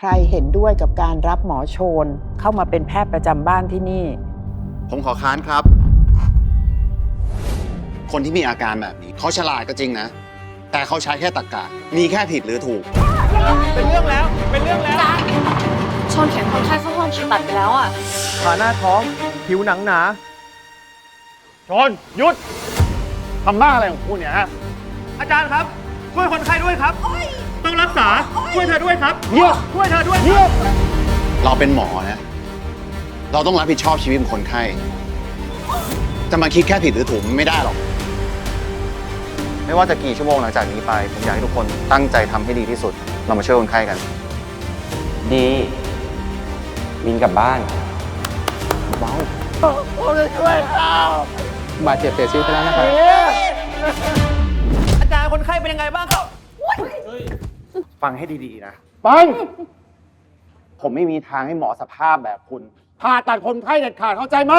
ใครเห็นด้วยกับการรับหมอโชน เข้ามาเป็นแพทย์ประจำบ้านที่นี่ ผมขอค้านครับ คนที่มีอาการแบบนี้เขาฉลาดก็จริงนะ แต่เขาใช้แค่ตรรกะมีแค่ผิดหรือถูก เป็นเรื่องแล้ว เป็นเรื่องแล้ว ชนแขนคนไข้เข้าห้องผ่าตัดไปแล้วอะ ผ่าหน้าท้อง ผิวหนังหนา ชนหยุดทำบ้าอะไรของคุณเนี่ยฮะ อาจารย์ครับ ช่วยคนไข้ด้วยครับ ต้องรักษาช่วยเธอด้วยครับเยี่ยช่วยเธอด้วยเยี่ยเราเป็นหมอนะ เราต้องรับผิดชอบชีวิตของคนไข้ จะมาคิดแค่ผิดหรือถูกมันไม่ได้หรอก ไม่ว่าจะกี่ชั่วโมงหลังจากนี้ไป ผมอยากให้ทุกคนตั้งใจทำให้ดีที่สุด เรามาช่วยคนไข้กัน ดีมินกลับบ้านบาดเจ็บเสียชีวิตไปแล้วนะครับ อาจารย์คนไข้เป็นยังไงบ้างครับ ฟังให้ดีๆนะ ปัง ผมไม่มีทางให้หมอสภาพแบบคุณผ่าตัดคนไข้เด็ดขาดเข้าใจไหม